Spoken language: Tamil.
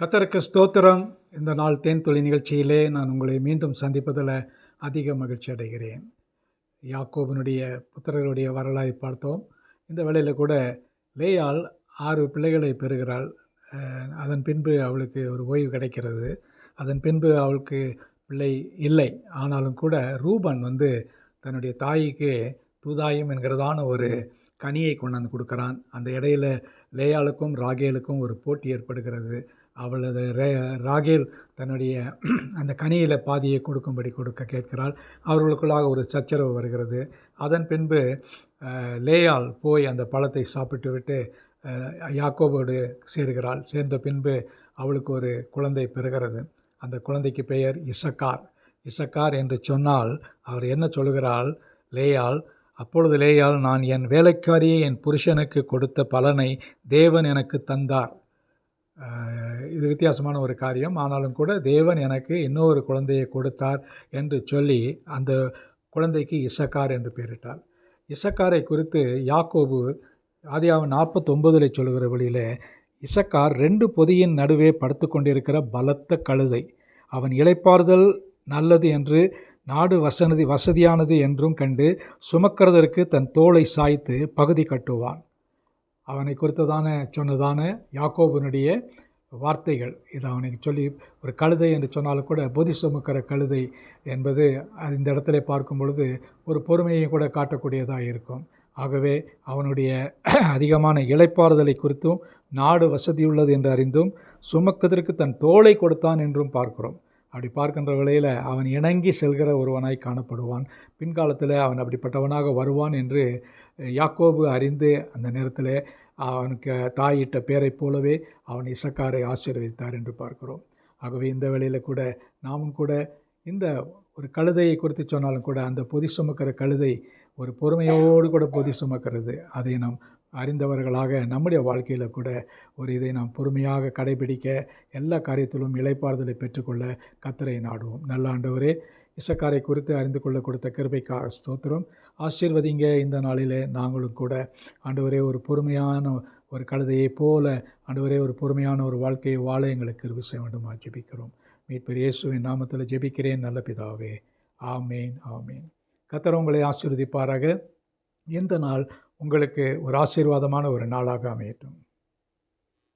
கத்தருக்கு ஸ்தோத்திரம். இந்த நாள் தேன் தொழில் நிகழ்ச்சியிலே நான் உங்களை மீண்டும் சந்திப்பதில் அதிக மகிழ்ச்சி அடைகிறேன். யாக்கோபனுடைய புத்திரர்களுடைய வரலாறை பார்த்தோம். இந்த வேளையில் கூட லேயால் ஆறு பிள்ளைகளை பெறுகிறாள். அதன் பின்பு அவளுக்கு ஒரு ஓய்வு கிடைக்கிறது. அதன் பின்பு அவளுக்கு பிள்ளை இல்லை. ஆனாலும் கூட ரூபன் வந்து தன்னுடைய தாய்க்கு தூதாயம் என்கிறதான ஒரு கனியை கொண்டாந்து கொடுக்குறான். அந்த இடையில லேயாளுக்கும் ராகேலுக்கும் ஒரு போட்டி ஏற்படுகிறது. அவளது ரே ராகேல் தன்னுடைய அந்த கனியில் பாதியை கொடுக்கும்படி கொடுக்க கேட்கிறாள். அவர்களுக்குள்ளாக ஒரு சச்சரவு வருகிறது. அதன் பின்பு லேயால் போய் அந்த பழத்தை சாப்பிட்டு விட்டு யாக்கோபோடு சேர்கிறாள். சேர்ந்த பின்பு அவளுக்கு ஒரு குழந்தை பிறகிறது. அந்த குழந்தைக்கு பெயர் இசக்கார். இசக்கார் என்று சொன்னால் அவர் என்ன சொல்கிறாள் லேயால் அப்பொழுது லேயால் நான் என் வேலைக்காரியை என் புருஷனுக்கு கொடுத்த பலனை தேவன் எனக்கு தந்தார். இது வித்தியாசமான ஒரு காரியம். ஆனாலும் கூட தேவன் எனக்கு இன்னொரு குழந்தையை கொடுத்தார் என்று சொல்லி அந்த குழந்தைக்கு இசக்கார் என்று பெயரிட்டார். இசக்காரை குறித்து யாக்கோபு ஆதியாகமம் நாற்பத்தொம்பதில் சொல்கிற வழியில் இசக்கார் ரெண்டு பொதியின் நடுவே படுத்து கொண்டிருக்கிற பலத்த கழுதை அவன் இழைப்பாறுதல் நல்லது என்று நாடு வசனதி வசதியானது என்றும் கண்டு சுமக்கிறதற்கு தன் தோளை சாய்த்து பகுதி கட்டுவான். அவனை குறித்ததான சொன்னதான யாக்கோபனுடைய வார்த்தைகள். இது அவனுக்கு சொல்லி ஒரு கழுதை என்று சொன்னாலும் கூட பொதி சுமக்கிற கழுதை என்பது அது இந்த இடத்துல பார்க்கும் பொழுது ஒரு பொறுமையை கூட காட்டக்கூடியதாக இருக்கும். ஆகவே அவனுடைய அதிகமான இளைப்பாறுதலை குறித்தும் நாடு வசதியுள்ளது என்று அறிந்தும் சுமக்குவதற்கு தன் தோளை கொடுத்தான் என்றும் பார்க்கிறோம். அப்படி பார்க்கின்ற வேளையில் அவன் இணங்கி செல்கிற ஒருவனாய் காணப்படுவான். பின்காலத்தில் அவன் அப்படிப்பட்டவனாக வருவான் என்று யாக்கோபு அறிந்து அந்த நேரத்தில் அவனுக்கு தாயிட்ட பேரைப் போலவே அவன் இசக்காரை ஆசீர்வதித்தார் என்று பார்க்கிறோம். ஆகவே இந்த வேளையில் கூட நாமும் கூட இந்த ஒரு கழுதையை குறித்து சொன்னாலும் கூட அந்த பொதி சுமக்கிற கழுதை ஒரு பொறுமையோடு கூட பொதி சுமக்கிறது. அதை நாம் அறிந்தவர்களாக நம்முடைய வாழ்க்கையில் கூட ஒரு இதை நாம் பொறுமையாக கடைபிடிக்க எல்லா காரியத்திலும் இலைப்பாறுதலை பெற்றுக்கொள்ள கத்தரை நாடுவோம். நல்ல ஆண்டவரே இசக்காரை குறித்து அறிந்து கொள்ள கொடுத்த கிருபைக்காக ஸ்தோத்திரம். ஆசீர்வதிங்க இந்த நாளிலே நாங்களும் கூட. ஆண்டவரே ஒரு பொறுமையான ஒரு கழுதையைப் போல ஆண்டவரே ஒரு பொறுமையான ஒரு வாழ்க்கையை வாழ எங்களுக்கு கிருபை செய்ய வேண்டுமா. ஜெபிக்கிறோம். மீட்பர் இயேசுவின் நாமத்தில் ஜெபிக்கிறேன். நல்ல பிதாவே. ஆமேன் ஆமேன். கத்தர் உங்களை ஆசீர்வதிப்பாராக. இந்த நாள் உங்களுக்கு ஒரு ஆசீர்வாதமான ஒரு நாளாக அமையட்டும்.